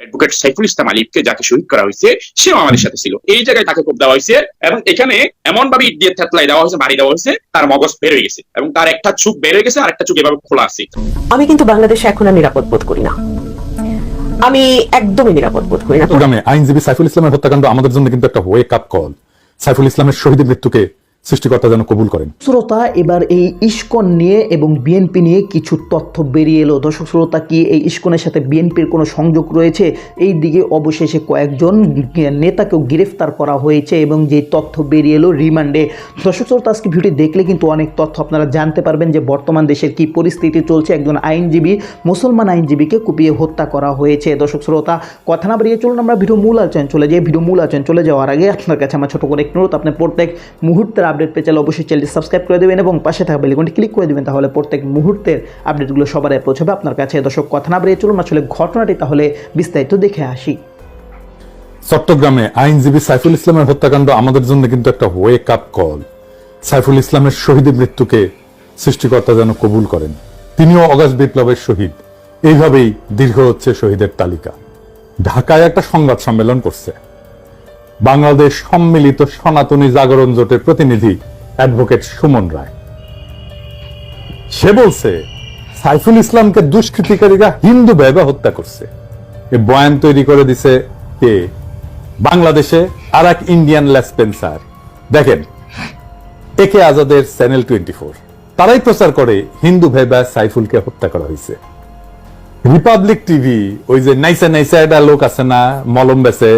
Advocate Saiful Islam আলিফকে যাকে শহীদ করা হয়েছে সেও আমাদের সাথে ছিল। এই জায়গায় তাকে কোপ দেওয়া হয়েছে এবং এখানে এমন ভাবে ইট দিয়ে থেতলাই দেওয়া হয়েছে বাড়ি দেওয়া হয়েছে তার মগজ বের হয়ে গেছে এবং তার একটা চুপ বের হয়ে গেছে আর একটা চুপ এভাবে খোলা আছে। আমি কিন্তু বাংলাদেশে এখন আর নিরাপদ বোধ করি না। আমি একদমই নিরাপদ বোধ করি না। আইনজীবী সাইফুল ইসলামের হত্যাকাণ্ড আমাদের জন্য কিন্তু একটা ওয়েক আপ কল সাইফুল ইসলামের শহীদের মৃত্যুকে সৃষ্টিকর্তা যেন কবুল করেন। শ্রোতা, এবার এই ইস্কন নিয়ে এবং বিএনপি নিয়ে কিছু তথ্য বেরিয়ে এলো। দর্শক, শ্রোতা, কি এই ইস্কনের সাথে বিএনপির কোনো সংযোগ রয়েছে? এই দিকে অবশেষে কয়েকজন নেতাকেও গ্রেফতার করা হয়েছে এবং যে তথ্য বেরিয়ে এলো রিমান্ডে। দর্শক, শ্রোতা, আজকে ভিডিও দেখলে কিন্তু অনেক তথ্য আপনারা জানতে পারবেন যে বর্তমান দেশের কি পরিস্থিতি চলছে। একজন আইনজীবী, মুসলমান আইনজীবীকে কুপিয়ে হত্যা করা হয়েছে। দর্শক, শ্রোতা, কথা না বেরিয়ে চলুন আমরা ভিডিও মূল আলোচনা চলে যাই। ভিডিও মূল আলোচনা চলে যাওয়ার আগে আপনার কাছে আমার ছোট করে একটু অনুরোধ। আপনি প্রত্যেক মুহূর্তের আপডেট পেয়ে চাইলে অবশ্যই চ্যানেলটি সাবস্ক্রাইব করে দেবেন এবং পাশে থাকা বেলিকনটি ক্লিক করে দেবেন, তাহলে প্রত্যেক মুহূর্তের আপডেটগুলো সবার পৌঁছাবে আপনার কাছে। দর্শক, কথা না বাড়িয়ে চলুন আসলে ঘটনাটি, তাহলে বিস্তারিত দেখে আসি। চট্টগ্রামে আইনজীবী সাইফুল ইসলামের হত্যাকাণ্ড আমাদের জন্য কিন্তু একটা ওয়েক আপ কল সাইফুল ইসলামের শহীদের মৃত্যুকে সৃষ্টিকর্তা যেন কবুল করেন। তিনিও অগাস্ট বিপ্লবের শহীদ। এইভাবেই দীর্ঘ হচ্ছে শহীদের তালিকা। ঢাকায় একটা সংবাদ সম্মেলন করছে। বাংলাদেশ সম্মিলিত সনাতনী জাগরণ জোটের প্রতিনিধি অ্যাডভোকেট সুমন রায়। সে বলছে, সাইফুল ইসলামকে দুষ্কৃতিকারীরা হিন্দু ভেবে হত্যা করছে। এ বয়ান তৈরি করে দিছে কে? বাংলাদেশে আর এক ইন্ডিয়ান লেসপেন্সার দেখেন, একে আজাদের চ্যানেল টোয়েন্টি ফোর তারাই প্রচার করে হিন্দু ভেবা সাইফুলকে হত্যা করা হয়েছে। রিপাবলিক টিভি, ওই যে নাইসা নাইসা একটা লোক আছে না, মলম বেছে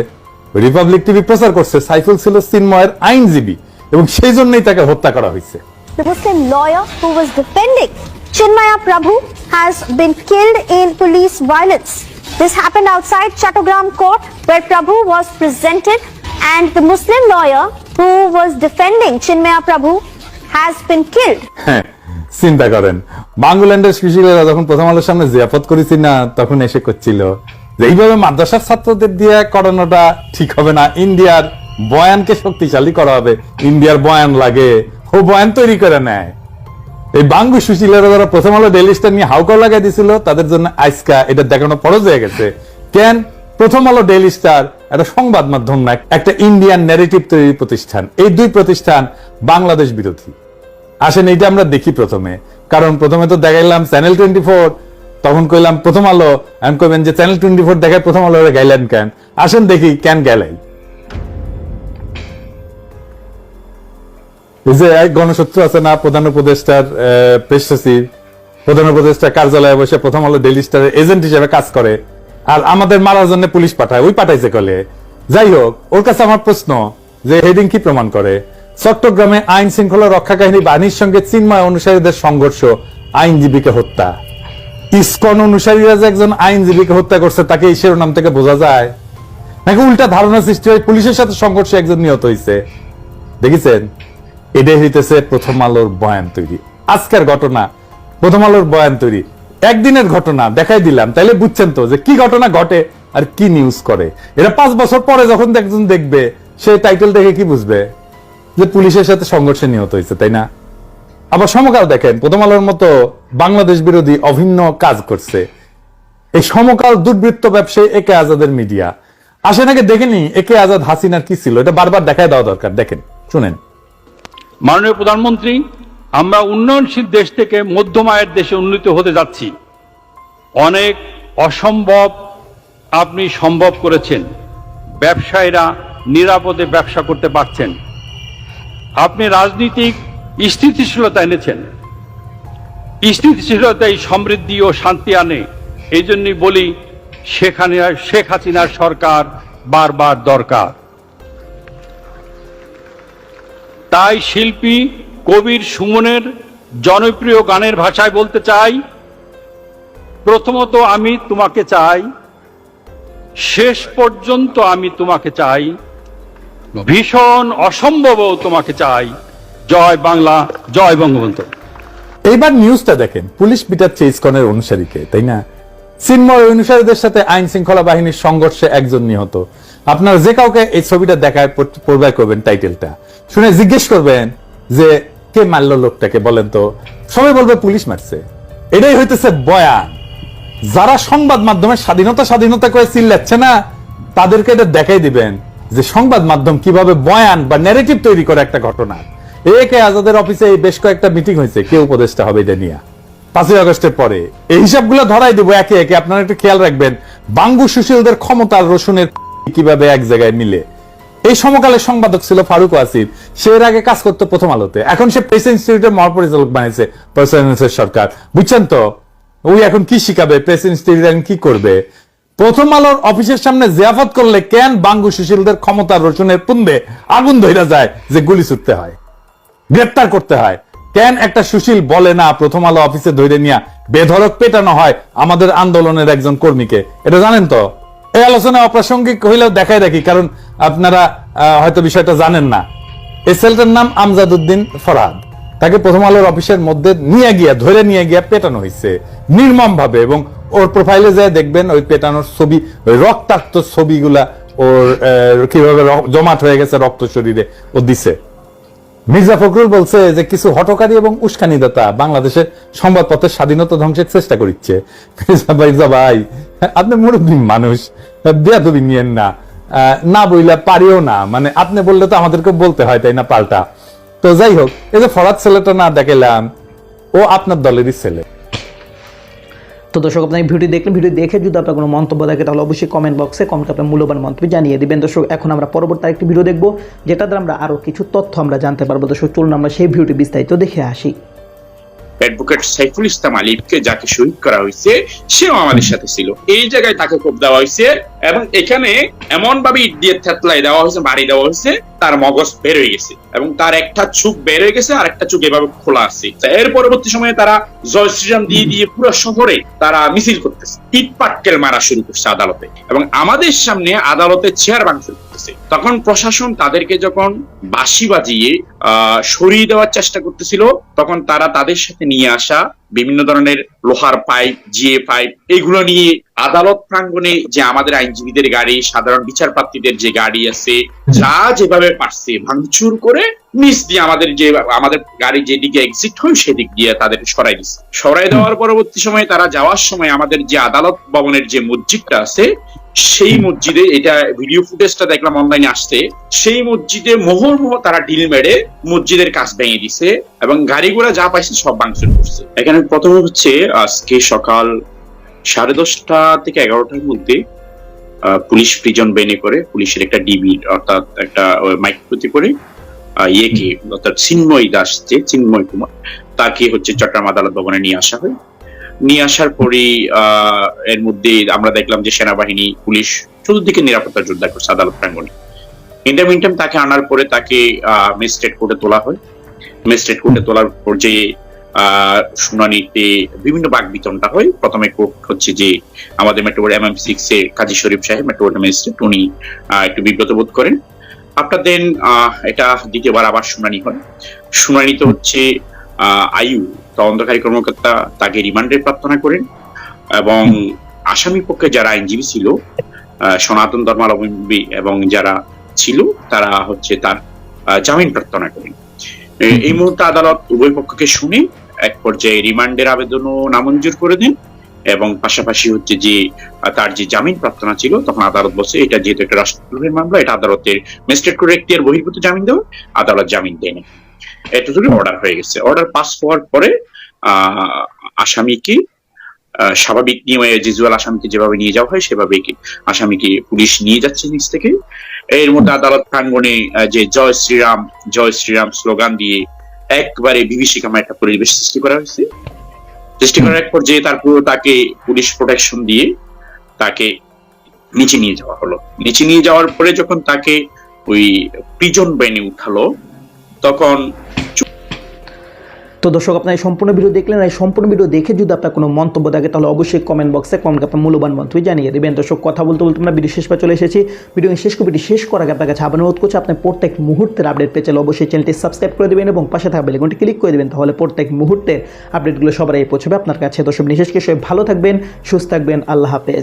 রিপাবলিক টিভি প্রচার করছে সাইফুল ছিল চিন্ময়ের আইনজীবী এবং সেই জন্যই তাকে হত্যা করা হয়েছে The Muslim lawyer who was defending Chinmaya Prabhu has been killed in police violence. This happened outside Chattogram court where Prabhu was presented and the Muslim lawyer who was defending Chinmaya Prabhu has been killed. হ্যাঁ চিন্তা করেন বাংলাদেশের কৃষিকেরা যখন প্রথম আলোর সামনে জিয়াপত করেছি না তখন এসে করছিল যে এইভাবে মাদ্রাসার ছাত্রদের দিয়ে করানোটা ঠিক হবে না, ইন্ডিয়ার বয়ানকে শক্তিশালী করা হবে, ইন্ডিয়ার বয়ান লাগে, ও বয়ান তৈরি করে নেয়। এই বাঙ্গু সুশীলেরা যারা প্রথম আলো ডেলি স্টার নিয়ে হাউকা লাগাই দিছিল, তাদের জন্য আজকা এটা দেখানো ফরজ হয়ে গেছে। কেন? প্রথম আলো ডেলি স্টার একটা সংবাদ মাধ্যম না, একটা ইন্ডিয়ান ন্যারেটিভ তৈরি প্রতিষ্ঠান। এই দুই প্রতিষ্ঠান বাংলাদেশ বিরোধী। আসেন, এইটা আমরা দেখি প্রথমে। কারণ প্রথমে তো দেখাইলাম চ্যানেল টোয়েন্টি ফোর তখন কইলাম, প্রথম আলো। আমি কইবেন যে চ্যানেল টোয়েন্টি ফোর দেখায় প্রথম আলো গাইলেন কেন? আসেন দেখি কেন গেলাই যে এক গণশত্রু আছে না, প্রধান উপদেষ্টার প্রেস সচিব। প্রধান উপদেষ্টা কার্যালয়ে বসে প্রথম আলো ডেলি স্টারের এজেন্ট হিসেবে কাজ করে। আর আমাদের মারার জন্য পুলিশ পাঠায়। ওই পাঠাইছে কলে। যাই হোক, ওর কাছে আমার প্রশ্ন, যে হেডিং কি প্রমাণ করে? চট্টগ্রামে আইন শৃঙ্খলা রক্ষা কাহিনী বাহিনীর সঙ্গে চিন্ময় অনুসারীদের সংঘর্ষ, আইনজীবীকে হত্যা। ইসকন অনুসারীরা যে একজন আইনজীবীকে হত্যা করছে, তাকে এই শিরোনাম থেকে বোঝা যায়। নাকি উল্টা ধারণা সৃষ্টি হয় পুলিশের সাথে সংঘর্ষে একজন নিহত হয়েছে দেখেছেন? এটাই হইতেছে প্রথম আলোর বয়ান তৈরি। আজকের ঘটনা, প্রথম আলোর বয়ান তৈরি। একদিনের ঘটনা, দেখাই দিলাম। তাইলে বুঝছেন তো যে কি ঘটনা ঘটে আর কি নিউজ করে। এটা পাঁচ বছর পরে যখন একজন দেখবে, সে টাইটেল দেখে কি বুঝবে? যে পুলিশের সাথে সংঘর্ষে নিহত হয়েছে তাই না? আবার সমকাল দেখেন, প্রথম আলোর মতো বাংলাদেশ বিরোধী অভিন্ন কাজ করছে। এই সমকাল দুর্বৃত্ত ব্যবসায়ী একে আজাদের মিডিয়া। আসেন আগে দেখেনি একে আজাদ হাসিনার কি ছিল। এটা বারবার দেখায় দেওয়া দরকার। দেখেন, শুনেন। মাননীয় প্রধানমন্ত্রী, আমরা উন্নয়নশীল দেশ থেকে মধ্যম আয়ের দেশে উন্নীত হতে যাচ্ছি। অনেক অসম্ভব আপনি সম্ভব করেছেন। ব্যবসায়ীরা নিরাপদে ব্যবসা করতে পারছেন। আপনি রাজনীতিক স্থিতিশীলতা এনেছেন। স্থিতিশীলতাই সমৃদ্ধি ও শান্তি আনে। এই জন্যই বলি, সেখানে শেখ হাসিনার সরকার বারবার দরকার। তাই শিল্পী কবির সুমনের জনপ্রিয় গানের ভাষায় বলতে চাই, প্রথমত আমি তোমাকে চাই, শেষ পর্যন্ত আমি তোমাকে চাই, ভীষণ অসম্ভবও তোমাকে চাই। জয় বাংলা, জয় বঙ্গবন্ধু। এইবার নিউজটা দেখেন, পুলিশ পিটাচ্ছে ইসকনের অনুসারীকে, তাই না? চিন্ময় অনুসারীদের সাথে আইন শৃঙ্খলা বাহিনীর সংঘর্ষে একজন নিহত। আপনারা যে কাউকে এই ছবিটা দেখায় পড়বায় করবেন টাইটেলটা শুনে জিজ্ঞেস করবেন যে, কে মারলো লোকটাকে, বলেন তো। সবাই বলবে পুলিশ মারছে। এটাই হইতেছে বয়ান। যারা সংবাদ মাধ্যমের স্বাধীনতা স্বাধীনতা করে চিল্লাচ্ছে না, তাদেরকে এটা দেখাই দিবেন যে সংবাদ মাধ্যম কীভাবে বয়ান বা ন্যারেটিভ তৈরি করে একটা ঘটনা। এ আজাদের অফিসে বেশ কয়েকটা মিটিং হয়েছে, কে হবে এটা নিয়ে। পাঁচই আগস্টের পরে। এই হিসাবগুলো ধরাই দিব একে একে, আপনারা একটু খেয়াল রাখবেন। বাঙ্গু সুশীলদের রসুনের কীভাবে এক জায়গায় মিলে। এই সম্পাদক ছিল ফারুক ওয়াসির সে এর আগে কাজ করতো প্রথম আলোতে। এখন সে প্রেস ইনস্টিটিউটের মহাপরিচালক বানিয়েছে প্রেসিডেন্সের সরকার। বুঝছেন তো? ওই এখন কি শিখাবে? প্রেস ইনস্টিটিউট কি করবে? প্রথম আলোর অফিসের সামনে জিয়াফত করলে কেন বাঙ্গু সুশীলদের ক্ষমতার রসুনের পুন্দে আগুন ধইরা যায় যে গুলি ছুটতে হয়? গ্রেপ্তার করতে হয়। কেন একটা সুশীল বলে না, প্রথম আলো অফিসে ধরে নিয়ে বেধরক পেটানো হয় আমাদের আন্দোলনের একজন কর্মীকে? এটা জানেন তো? এই আলোচনা অপ্রাসঙ্গিক হইলেও দেখাই রাখি, কারণ আপনারা হয়তো বিষয়টা জানেন না। এই ছেলেটার নাম আমজাদুদ্দিন ফরহাদ তাকে প্রথম আলোর অফিসের মধ্যে নিয়ে গিয়া ধরে নিয়ে গিয়া পেটানো হয়েছে নির্মম ভাবে এবং ওর প্রোফাইলে যায় দেখবেন ওই পেটানোর ছবি, ওই রক্তাক্ত ছবিগুলা ওর কীভাবে জমাট হয়ে গেছে রক্ত শরীরে ও দিছে। মির্জা ফখরুল বলছে যে কিছু হটকারী এবং উস্কানিদাতা বাংলাদেশের সংবাদপত্রের স্বাধীনতা ধ্বংসের চেষ্টা করছে মির্জা ভাই আপনি মুরব্বী মানুষ, বেয়াদবি নিয়েন না। না বইলে পারিও না। মানে আপনি বললে তো আমাদেরকে বলতে হয়, তাই না পাল্টা? তো যাই হোক, এই যে ফরাদ ছেলেটা না দেখাইলাম ও আপনার দলেরই ছেলে। তো দর্শক, আপনার ভিডিও দেখলেন ভিডিও দেখে যদি আপনার কোনো মন্তব্য থাকে, তাহলে অবশ্যই কমেন্ট বক্সে কমেন্ট আপনার মূল্যবান মন্তব্য জানিয়ে দেবেন। দর্শক, এখন আমরা পরবর্তী একটি ভিডিও দেখব যেটা দ্বারা আমরা আরও কিছু তথ্য আমরা জানতে পারব। দর্শক, চলুন আমরা সেই ভিডিওটি বিস্তারিত দেখে আসি। অ্যাডভোকেট সাইফুল ইসলাম আলিফকে যাকে শহীদ করা হয়েছে, সেও আমাদের সাথে ছিল। এই জায়গায় তাকে কোপ দেওয়া হয়েছে এবং এখানে এমন ভাবে ইট দিয়ে থেতলাই দেওয়া হয়েছে, বাড়ি দেওয়া হয়েছে, তার মগজ বের হয়ে গেছে এবং তার একটা চুপ বের হয়ে গেছে আর একটা চুপ এভাবে খোলা আছে। এর পরবর্তী সময়ে তারা জয় শ্রীরাম দিয়ে দিয়ে পুরো শহরে তারা মিছিল করতেছে। ইট পাটকেল মারা শুরু করছে আদালতে এবং আমাদের সামনে আদালতে চেয়ার ভাঙচুর করতেছে। তখন প্রশাসন তাদেরকে যখন বাঁশি বাজিয়ে, আহ, সরিয়ে দেওয়ার চেষ্টা করতেছিল, তখন তারা তাদের সাথে নিয়ে আসা বিভিন্ন ধরনের লোহার পাইপ জিএ পাইপ এগুলো নিয়ে আদালত প্রাঙ্গনে যে আমাদের আইনজীবীদের গাড়ি সাধারণ বিচারপ্রার্থীদের যে গাড়ি আছে যা যেভাবে পারছে ভাঙচুর করে নিচ দিয়ে আমাদের যে আমাদের গাড়ি যেদিকে এক্সিট হয় সেদিক দিয়ে তাদের সরাই দিচ্ছে। সরাই দেওয়ার পরবর্তী সময়ে তারা যাওয়ার সময় আমাদের যে আদালত ভবনের যে মসজিদটা আছে সেই মসজিদে এটা ভিডিও ফুটেজটা দেখলাম অনলাইনে আসছে, সেই মসজিদে মোহর মোহ তারা ডিল মেরে মসজিদের কাজ ভেঙে দিছে এবং গাড়িগুলা যা পাইছে সব ভাঙচুর করছে। এখানে প্রথমে হচ্ছে, আজকে সকাল সাড়ে দশটা থেকে এগারোটার মধ্যে পুলিশ প্রিজন বেনে করে পুলিশের একটা ডিবি অর্থাৎ একটা মাইক্রোতি করে ইয়েকে, অর্থাৎ চিন্ময় দাস যে চিন্ময় কুমার, তাকে হচ্ছে চট্টগ্রাম আদালত ভবনে নিয়ে আসা হয়। নিয়ে আসার পরেই এর মধ্যে আমরা দেখলাম যে সেনাবাহিনী, পুলিশ চতুর্দিকে নিরাপত্তা জোরদার করছে আদালত প্রাঙ্গণে। ইন্টার তাকে আনার পরে তাকে ম্যাজিস্ট্রেট কোর্টে তোলা হয়। ম্যাজিস্ট্রেট কোর্টে তোলার পর যে শুনানিতে বিভিন্ন বাক বিতরণটা হয়। প্রথমে কোর্ট হচ্ছে যে আমাদের মেট্রোবোর্ড এম এম সিক্স এর কাজী শরীফ সাহেব মেট্রোবোর্ড ম্যাজিস্ট্রেট উনি একটু বিব্রত বোধ করেন। আফটার দেন এটা দ্বিতীয়বার আবার শুনানি হয়। শুনানিতে হচ্ছে আয়ু তদন্তকারী কর্মকর্তা তাকে রিমান্ডের প্রার্থনা করেন এবং আসামি পক্ষে যারা আইনজীবী ছিল সনাতন ধর্মাবলম্বী এবং যারা ছিল তারা হচ্ছে তার জামিন প্রার্থনা করেন। এই মুহূর্তে আদালত উভয় পক্ষকে শুনে এক পর্যায়ে রিমান্ডের আবেদনও নামঞ্জুর করে দেন এবং পাশাপাশি হচ্ছে যে তার যে জামিন প্রার্থনা ছিল তখন আদালত বসে এটা যেহেতু একটা রাষ্ট্রদ্রোহের মামলা এটা আদালতের ম্যাজিস্ট্রেট কোর্টের এখতিয়ার বহির্ভূত জামিন দেওয়া আদালত জামিন দেয় না এতটুকু অর্ডার হয়ে গেছে। অর্ডার পাস হওয়ার পরে আসামিকে স্বাভাবিক নিয়মে জিজুয়াল আসামিকে যেভাবে নিয়ে যাওয়া হয়, সেভাবে আসামিকে পুলিশ নিয়ে যাচ্ছে নিচ থেকে। এর মধ্যে আদালত প্রাঙ্গণে যে জয় শ্রীরাম জয় শ্রীরাম স্লোগান দিয়ে একবারে বিভীষিকাময় একটা পরিবেশ সৃষ্টি করা হয়েছে। সৃষ্টি করার এক পর্যায়ে তারপর তাকে পুলিশ প্রোটেকশন দিয়ে তাকে নিচে নিয়ে যাওয়া হলো। নিচে নিয়ে যাওয়ার পরে যখন তাকে ওই প্রিজন ব্যানে উঠালো তখন তো দর্শক, আপনার এই সম্পূর্ণ ভিডিও দেখলেন এই সম্পূর্ণ ভিডিও দেখে যদি আপনার কোনো মন্তব্য থাকে, তাহলে অবশ্যই কমেন্ট বক্সে কমেন্ট আপনার মূল্যবান মন্তব্য জানিয়ে দেবেন। দর্শক, কথা বলতে বলতে আমরা ভিডিও শেষ পা চলে এসেছি। ভিডিও শেষ কপিটি শেষ করার আগে আপনার কাছে আবার অনুরোধ করছি, আপনি প্রত্যেক মুহূর্তের আপডেট পেয়ে চাইলে অবশ্যই চ্যানেলটি সাবস্ক্রাইব করে দেবেন এবং পাশে থাকা বেলেগনটি ক্লিক করে দেবেন, তাহলে প্রত্যেক মুহূর্তের আপডেটগুলো সবার এই পৌঁছবে আপনার কাছে। দর্শক, বিশেষ কিছু ভালো থাকবেন, সুস্থ থাকবেন, আল্লাহ হাফেজ।